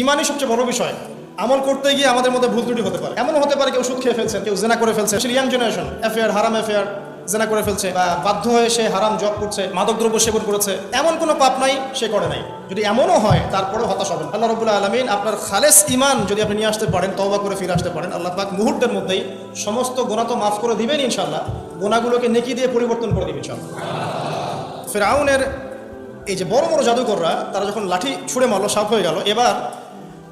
ইমানই সবচেয়ে বড় বিষয়। আমল করতে গিয়ে আমাদের মধ্যে ভুল ত্রুটি হতে পারে। এমনও হতে পারে কেউ সুদ খেয়ে ফেলছে, কেউ জেনা করে ফেলছে। ইয়াং জেনারেশন অ্যাফেয়ার হারাম অ্যাফেয়ার জেনা করে ফেলছে বা বাধ্য হয়ে সে হারাম জব করছে মাদক দ্রব্য সেবন করেছে। এমন কোনো পাপ নাই, সে করে নাই। যদি এমনও হয় তারপরে হতাশ হবেন আল্লাহ রবুল্লাহ আলমিন আপনার খালেস ইমান যদি আপনি নিয়ে আসতে পারেন, তওবা করে ফিরে আসতে পারেন, আল্লাহ পাক মুহূর্তের মধ্যেই সমস্ত গোনা তো মাফ করে দিবেন ইনশাল্লাহ গোনাগুলোকে নেকি দিয়ে পরিবর্তন করে দিবেন ইনশাল্লাহ ফেরাউনের এই যে বড় বড় জাদুকররা, তারা যখন লাঠি ছুঁড়ে মারলো, সাপ হয়ে গেল, এবার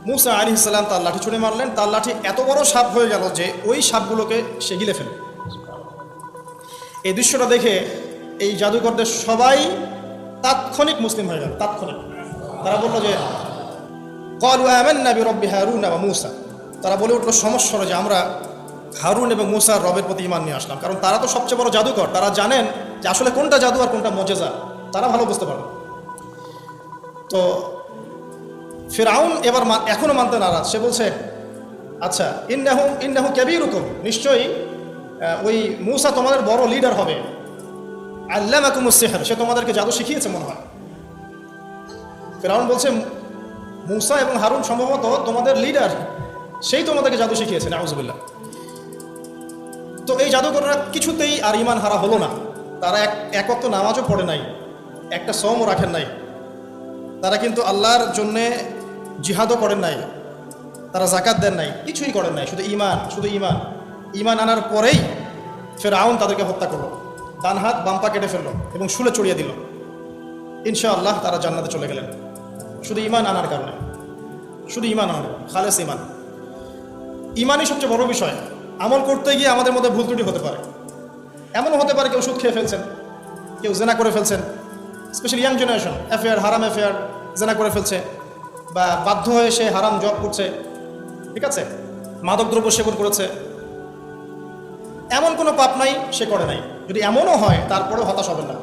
মুসা আলী ইসলাম তার লাঠি ছুঁড়ে মারলেন, তার লাঠি এত বড় সাপ হয়ে গেল যে ওই সাপগুলোকে সে গিলে ফেলে এই দৃশ্যটা দেখে এই জাদুকরদের সবাই তাৎক্ষণিক মুসলিম হয়ে গেল, তাৎক্ষণিক। তারা বলল যে, কলু আমেন্না বি রব্বি হারুন এবং মুসা। তারা বলে উঠল, সমস্যা যে আমরা হারুন এবং মুসার রবের প্রতি ইমান নিয়ে আসলাম। কারণ তারা তো সবচেয়ে বড় জাদুকর, তারা জানেন যে আসলে কোনটা জাদু আর কোনটা মজেজা। তারা ভালো বুঝতে পারবে। তো ফেরাউন এবার মা- এখনও মানতে নারাজ। সে বলছে আচ্ছা ইন্নাহু ইন্নাহু ক্যাবির হুকুম নিশ্চয়ই ওই মূসা তোমাদের বড় লিডার হবে। আল্লাহ সেহর সে তোমাদেরকে জাদু শিখিয়েছে মনে হয়। ফেরাউন বলছে, মূসা এবং হারুন সম্ভবত তোমাদের লিডার সেই তোমাদেরকে জাদু শিখিয়েছে, নাউজুবিল্লাহ। তো এই জাদুকররা কিছুতেই আর ইমান হারা হলো না। তারা এক একক তো নামাজও পড়ে নাই, একটা সমও রাখেন নাই। তারা কিন্তু আল্লাহর জন্যে জিহাদও করেন নাই, তারা জাকাত দেন নাই, কিছুই করেন নাই, শুধু ইমান শুধু ইমান ইমান আনার পরেই ফের আউন তাদেরকে হত্যা করল, ডান হাত বাম্পা কেটে ফেলল এবং শুলে চড়িয়ে দিল। ইনশাআল্লাহ তারা জান্নাতে চলে গেলেন। শুধু ইমান আনার কারণে, শুধু ইমান আনার খালেস ইমান ইমানই সবচেয়ে বড় বিষয়। আমল করতে গিয়ে আমাদের মধ্যে ভুল ত্রুটি হতে পারে। এমনও হতে পারে কেউ সুদ খেয়ে ফেলছেন, কেউ জেনা করে ফেলছেন স্পেশালি ইয়াং জেনারেশন অ্যাফেয়ার হারাম অ্যাফেয়ার জেনা করে ফেলছে। বা বাধ্য হয়ে সে হারাম জব করছে। ঠিক আছে? মাদক দ্রব্য সেবন করেছে। এমন কোনো পাপ নাই, সে করে নাই। যদি এমনও হয়, তারপরেও হতাশ হবেন না।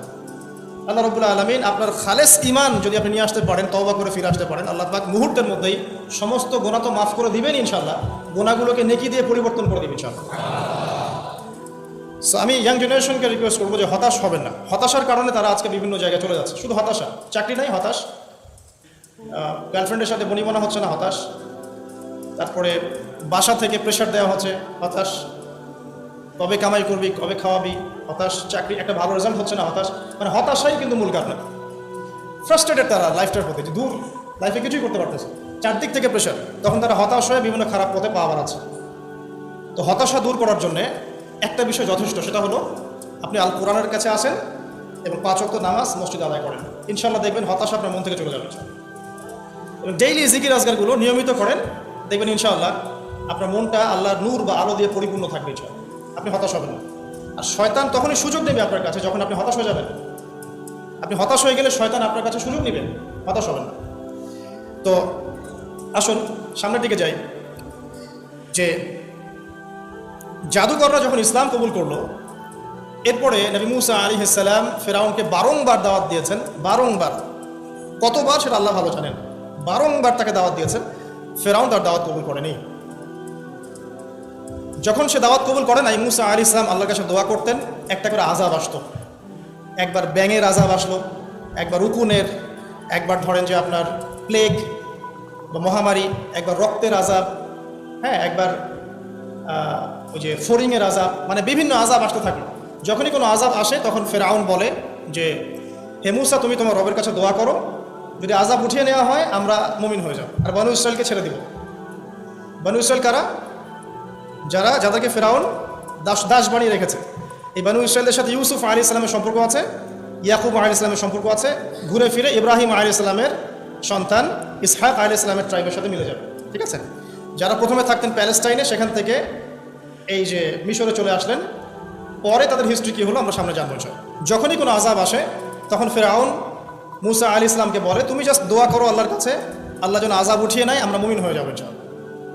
আল্লাহ রবুল্লাহ আলমিন আপনার খালেস ইমান যদি আপনি নিয়ে আসতে পারেন, তওবা করে ফিরে আসতে পারেন, আল্লাহ পাক মুহূর্তের মধ্যেই সমস্ত গোনা তো মাফ করে দিবেন ইনশাল্লাহ গোনাগুলোকে নেকি দিয়ে পরিবর্তন করে দিবেন ইনশাল্লাহ আমি ইয়াং জেনারেশনকে রিকোয়েস্ট করব যে হতাশ হবেন না। হতাশার কারণে তারা আজকে বিভিন্ন জায়গায় চলে যাচ্ছে। শুধু হতাশা। চাকরি নাই, হতাশ। গার্লফ্রেন্ডের সাথে বনিমনা হচ্ছে না, হতাশ। তারপরে বাসা থেকে প্রেশার দেওয়া হচ্ছে, হতাশ। কবে কামাই করবি, কবে খাওয়াবি, হতাশ। চাকরি, একটা ভালো রেজাল্ট হচ্ছে না, হতাশ। মানে হতাশাই কিন্তু মূল কারণ। ফ্রাস্ট্রেটেড তারা লাইফটার প্রতি দূর। লাইফে কিছুই করতে পারতেছে চারদিক থেকে প্রেশার তখন তারা হতাশ হয়ে বিভিন্ন খারাপ পথে পা বাড়াচ্ছে। তো হতাশা দূর করার জন্যে একটা বিষয় যথেষ্ট, সেটা হলো আপনি আল কোরআনের কাছে আসেন এবং পাঁচ নামাজ মসজিদ আদায় করেন। ইনশাল্লাহ দেখবেন হতাশা আপনার মন থেকে চলে যাবে। ডেইলি জিকির আজগারগুলো নিয়মিত করেন দেখবেন ইনশাআল্লাহ আপনার মনটা আল্লাহর নূর বা আলো দিয়ে পরিপূর্ণ থাকবে আপনি হতাশ হবেন না আর শয়তান তখনই সুযোগ নেবে আপনার কাছে যখন আপনি হতাশ হয়ে যাবেন আপনি হতাশ হয়ে গেলে শয়তান আপনার কাছে সুযোগ নেবেন হতাশ হবেন না তো আসুন, সামনের দিকে যাই। যে, জাদুকররা যখন ইসলাম কবুল করল, এরপরে নবী মুসা আলী সালাম ফেরাউনকে বারংবার দাওয়াত দিয়েছেন, বারংবার। কতবার সেটা আল্লাহ ভালো জানেন। বারংবার তাকে দাওয়াত দিয়েছেন, ফেরাউন তার দাওয়াত কবুল করেনি। যখন সে দাওয়াত কবুল করে নাই, মুসা আলী ইসলাম আল্লাহর কাছে দোয়া করতেন, একটা করে আজাব আসতো। একবার ব্যাঙের আজাব আসলো, একবার উকুনের, একবার ধরেন যে আপনার প্লেগ বা মহামারী, একবার রক্তের আজাব হ্যাঁ একবার ওই যে ফরিংয়ের আজাব মানে বিভিন্ন আজাব আসতে থাকে। যখনই কোনো আজাব আসে, তখন ফেরাউন বলে যে হেমুসা তুমি তোমার রবের কাছে দোয়া করো যদি আজাব উঠিয়ে নেওয়া হয়, আমরা মুমিন হয়ে যাব। আর বানু ইসরায়েলকে ছেড়ে দিব। বানু ইসরায়েল কারা? যারা, যাদেরকে ফেরাউন দাস দাস বানিয়ে রেখেছে। এই বানু ইসরায়েলের সাথে ইউসুফ আলী ইসলামের সম্পর্ক আছে, ইয়াকুব আলী ইসলামের সম্পর্ক আছে, ঘুরে ফিরে ইব্রাহিম আলী ইসলামের সন্তান ইসহাক আলী ইসলামের ট্রাইবের সাথে মিলে যাবে। ঠিক আছে? যারা প্রথমে থাকতেন প্যালেস্টাইনে, সেখান থেকে এই যে মিশরে চলে আসলেন, পরে তাদের হিস্ট্রি কী হলো, আমরা সামনে জানব। যখনই কোনো আজাব আসে, তখন ফেরাউন মুসা আলী ইসলামকে বলে, তুমি জাস্ট দোয়া করো আল্লাহর কাছে, আল্লাহ যেন আজাব উঠিয়ে নেয়, আমরা মুমিন হয়ে যাব ইনশাআল্লাহ।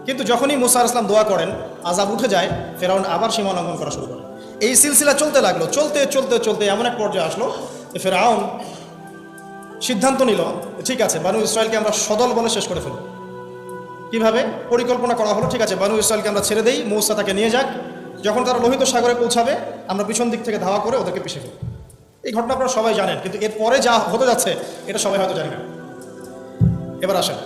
কিন্তু যখনই মুসা ইসলাম দোয়া করেন আজাব উঠে যায়, ফেরাউন আবার সীমা লঙ্ঘন করা শুরু করে। এই সিলসিলা চলতে লাগল, চলতে চলতে চলতে এমন এক পর্যায়ে আসলো যে ফেরাউন সিদ্ধান্ত নিল, ঠিক আছে, বানু ইসরায়েলকে আমরা সদল বলে শেষ করে ফেলব। কীভাবে? পরিকল্পনা করা হলো, ঠিক আছে, বানু ইসরায়েলকে আমরা ছেড়ে দেই, মৌসা তাকে নিয়ে যাক। যখন তারা লোহিত সাগরে পৌঁছাবে, আমরা পিছন দিক থেকে ধাওয়া করে ওদেরকে পিছিয়ে ফেলব। এই ঘটনা আপনারা সবাই জানেন, কিন্তু এরপরে যা হতে যাচ্ছে, এটা সবাই হয়তো জানি না। এবার আসেন।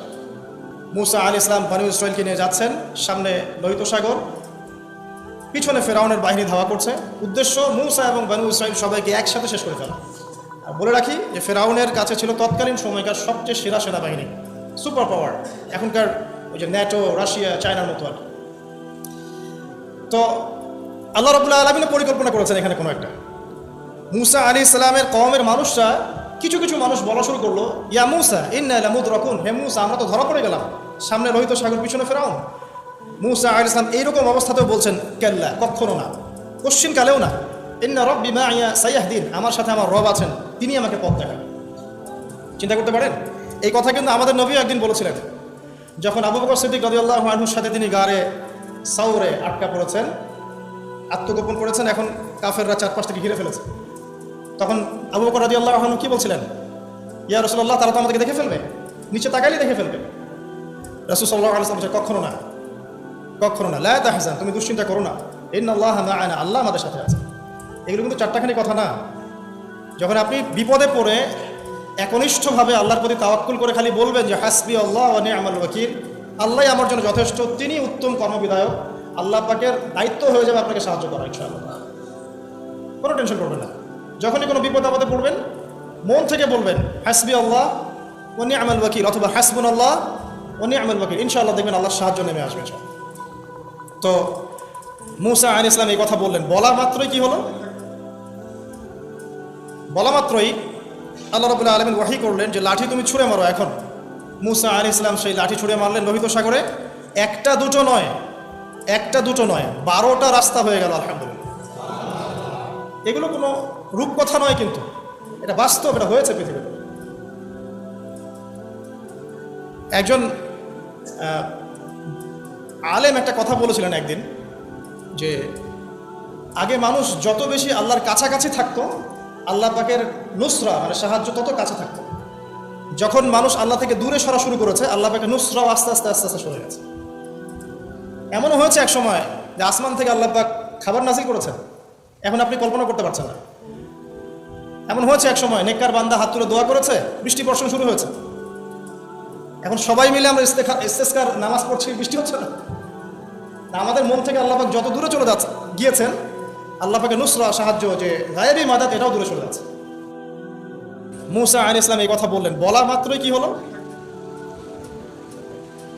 মুসা আল ইসলাম বানু ইসরায়েলকে নিয়ে যাচ্ছেন, সামনে লোহিত সাগর। পিছনে ফেরাউনের বাহিনী ধাওয়া করছে। উদ্দেশ্য, মুসা এবং বানু ইসরায়েল সবাইকে একসাথে শেষ করে ফেলা। আর বলে রাখি যে, ফেরাউনের কাছে ছিল তৎকালীন সময়কার সবচেয়ে সেরা সেনাবাহিনী সুপার পাওয়ার এখনকার ওই যে ন্যাটো, রাশিয়া, চায়নার মতো আর তো আল্লাহ রবুল্লাহ আলমিনে পরিকল্পনা করেছেন এখানে কোনো একটা। মুসা আলী ইসলামের কমের মানুষরা কিছু কিছু মানুষ বলা শুরু করল, ইয়া মুসা, ইন্না লামুদ রকুন হে মুসা, আমরা তো ধরা পড়ে গেলাম। সামনে লোহিত সাগর, পিছনে ফেরাও মুসা আলী ইসলাম এইরকম অবস্থাতেও বলছেন, কেল্লা কখনো না কশ্চিন কালেও না। ইন্না রব বিমা ইয়া সাইয়াহদিন, আমার সাথে আমার রব আছেন, তিনি আমাকে পথ দেখাবেন চিন্তা করতে পারেন? এই কথা কিন্তু আমাদের নবীও একদিন বলেছিলেন। যখন আবু বকর সিদ্দিক রদিয়াল্লাহ আনহুর সাথে তিনি গাড়ে সাউরে আটকা পড়েছেন, আত্মগোপন করেছেন, এখন কাফেররা চারপাশ থেকে ঘিরে ফেলেছে। তখন আবু বকর রাজি আল্লাহ কি বলছিলেন? ইয়া রসুল্লাহ তারা তো আমাদেরকে দেখে ফেলবে। নিচে তাকাইলে দেখে ফেলবে। রসুল সাল্লাহ আলাইসলাম বলছে কখনো না কখনো না লায় তাহসান তুমি দুশ্চিন্তা করো না। ইন আল্লাহ না আল্লাহ আমাদের সাথে আছে। এগুলো কিন্তু চারটাখানি কথা না। যখন আপনি বিপদে পড়ে, একনিষ্ঠভাবে আল্লাহর প্রতি তাওয়াক্কুল করে খালি বলবেন যে, হাসবি আল্লাহ অনে আমার ওয়াকিল, আল্লাহ আমার জন্য যথেষ্ট, তিনি উত্তম কর্মবিধায়ক। আল্লাহ পাকের দায়িত্ব হয়ে যাবে আপনাকে সাহায্য করা, ইনশাআল্লাহ। কোনো টেনশন করবেন না। যখনই কোনো বিপদ আপদে পড়বেন, মন থেকে বলবেন, হাসবি আল্লাহ অনি আমাল ওয়াকিল অথবা হাসবুন আল্লাহ অনি আমাল ওয়াকিল ইনশাআল্লাহ দেখবেন আল্লাহর সাহায্য নেমে আসবে। তো মুসা আইন ইসলাম এই কথা বললেন। বলা মাত্রই কি হলো? বলা মাত্রই আল্লাহ রবুল্লাহ আলমিন ওয়াহি করলেন যে, লাঠি তুমি ছুঁড়ে মারো এখন। মুসা আলী ইসলাম সেই লাঠি ছুঁড়ে মারলেন লোহিত সাগরে। একটা দুটো নয়, একটা দুটো নয়, বারোটা রাস্তা হয়ে গেল, আলহামদুলিল্লাহ। এগুলো কোনো রূপকথা নয় কিন্তু। এটা বাস্তব, এটা হয়েছে পৃথিবীতে। একজন আলেম একটা কথা বলেছিলেন একদিন যে, আগে মানুষ যত বেশি আল্লাহর কাছাকাছি থাকতো, আল্লাহ পাকের নুসরা মানে সাহায্য তত কাছে থাকতো। যখন মানুষ আল্লাহ থেকে দূরে সরা শুরু করেছে, আল্লাহ পাকের নুসরাও আস্তে আস্তে আস্তে আস্তে সরে গেছে। এমনও হয়েছে এক সময় যে আসমান থেকে আল্লাহ পাক খাবার নাজিল করেছেন। এখন আপনি কল্পনা করতে পারছেন না। এমন হয়েছে এক সময়, নেককার বান্দা হাত তুলে দোয়া করেছে, বৃষ্টি বর্ষণ শুরু হয়েছে। এখন সবাই মিলে আমরা ইস্তেস্কার নামাজ পড়ছি, বৃষ্টি হচ্ছে না। আমাদের মন থেকে আল্লাপাক যত দূরে চলে যাচ্ছে, গিয়েছেন আল্লাপাকে নুসরা, সাহায্য যে গায়েবী মাদাত, এটাও দূরে চলে যাচ্ছে। মুসা আইন ইসলাম এই কথা বললেন, বলা মাত্রই কি হলো?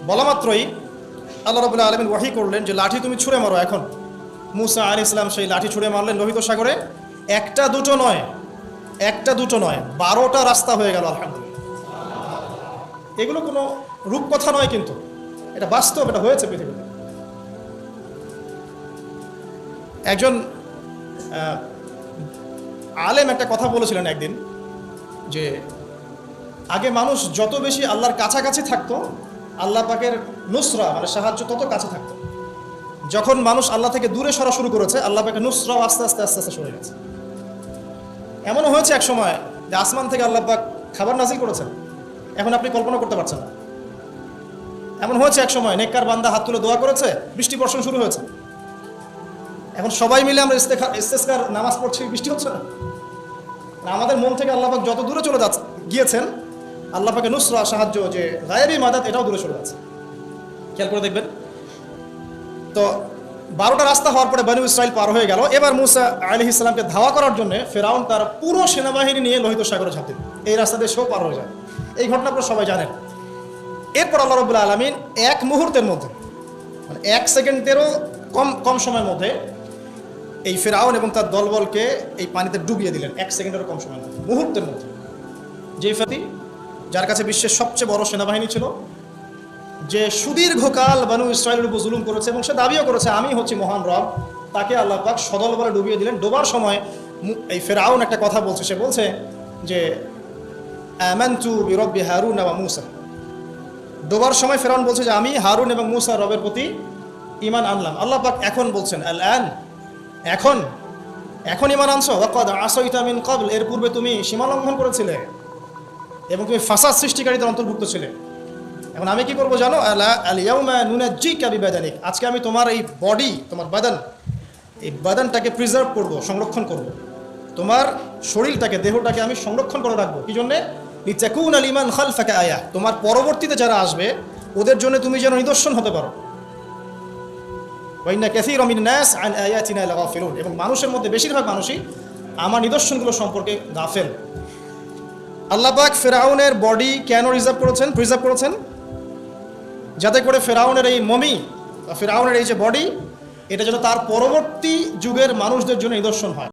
বলা মাত্রই আল্লাহ রবুল্লাহ আলমিন ওয়াহি করলেন যে লাঠি তুমি ছুঁড়ে মারো এখন। মুসা আইন ইসলাম সেই লাঠি ছুঁড়ে মারলেন লোহিত সাগরে। একটা দুটো নয় একটা দুটো নয়, বারোটা রাস্তা হয়ে গেল, আলহামদুলিল্লাহ। এগুলো কোনো রূপকথা নয় কিন্তু। এটা বাস্তব, এটা হয়েছে পৃথিবীতে। একজন আলেম একটা কথা বলেছিলেন একদিন, যে আগে মানুষ যত বেশি আল্লাহর কাছাকাছি থাকতো, আল্লাহ পাকের নুসরা মানে সাহায্য তত কাছে থাকতো। যখন মানুষ আল্লাহ থেকে দূরে সরা শুরু করেছে, আল্লাহ পাকের নুসরাও আস্তে আস্তে আস্তে আস্তে সরে গেছে। এমনও হয়েছে এক সময় যে আসমান থেকে আল্লাহ পাক খাবার নাজিল করেছেন। এখন আপনি কল্পনা করতে পারছেন না। এমন হয়েছে এক সময় নেককার বান্দা হাত তুলে দোয়া করেছে, বৃষ্টি বর্ষণ শুরু হয়েছে। এখন সবাই মিলে আমরা ইস্তেখা- ইস্তেস্কার নামাজ পড়ছি, বৃষ্টি হচ্ছে না। আমাদের মন থেকে আল্লাপাক যত দূরে চলে যাচ্ছে, গিয়েছেন আল্লাপাকে নুসরা, সাহায্য, যে গায়েবী মাদাত, এটাও দূরে চলে যাচ্ছে। খেয়াল করে দেখবেন। তো বারোটা রাস্তা হওয়ার পরে বানু ইসরায়েল পার হয়ে গেল। এবার মুসা আলি ইসলামকে ধাওয়া করার জন্য ফেরাউন তার পুরো সেনাবাহিনী নিয়ে লোহিত সাগরে ঝাঁপ দিল। এই রাস্তা দিয়ে সেও পার হয়ে যায়। এই ঘটনা আপনারা সবাই জানেন। এরপর আল্লাহ রবুল্লা আলমিন এক মুহূর্তের মধ্যে মানে এক সেকেন্ডেরও কম কম সময়ের মধ্যে এই ফেরাউন এবং তার দলবলকে এই পানিতে ডুবিয়ে দিলেন। এক সেকেন্ডেরও কম সময়ের মধ্যে, মুহূর্তের মধ্যে। যেই ফাতি যার কাছে বিশ্বের সবচেয়ে বড় সেনাবাহিনী ছিল যে সুদীর্ঘকাল বানু ইসরায়েলের উপর জুলুম করেছে এবং সে দাবিও করেছে, আমি হচ্ছি মহান রব। তাকে আল্লাহ পাক সদল বলে ডুবিয়ে দিলেন। ডোবার সময় এই ফেরাউন একটা কথা বলছে। সে বলছে যে, আমানতু বিরব্বি হারুন এবং মুসা। ডোবার সময় ফেরাউন বলছে যে, আমি হারুন এবং মুসা রবের প্রতি ইমান আনলাম। আল্লাহ পাক এখন বলছেন আল আন এখন এখন ইমান আনছো? ওয়াকাদ আসইতা মিন ক্বাবল। এর পূর্বে তুমি সীমা লঙ্ঘন করেছিলে এবং তুমি ফাসাদ সৃষ্টিকারীদের অন্তর্ভুক্ত ছিলে। এখন আমি কি করব জানো? আলা আজকে আমি তোমার এই বডি তোমার বাদান, এই বাদানটাকে প্রিজার্ভ করব, সংরক্ষণ করব। তোমার শরীরটাকে, দেহটাকে আমি সংরক্ষণ করে রাখব। কি জন্যে? লিচাকুন আলিমান খালফাকা আয়া। তোমার পরবর্তীতে যারা আসবে, ওদের জন্য তুমি যেন নিদর্শন হতে পারো। আন আয়াতিনা লাগাফিলুন। এবং মানুষের মধ্যে বেশিরভাগ মানুষই আমার নিদর্শনগুলো সম্পর্কে গাফেল। আল্লাহ পাক ফেরাউনের বডি কেন রিজার্ভ করেছেন? প্রিজার্ভ করেছেন? যাতে করে ফেরাউনের এই মমি ফেরাউনের এই যে বডি, এটা যেন তার পরবর্তী যুগের মানুষদের জন্য নিদর্শন হয়।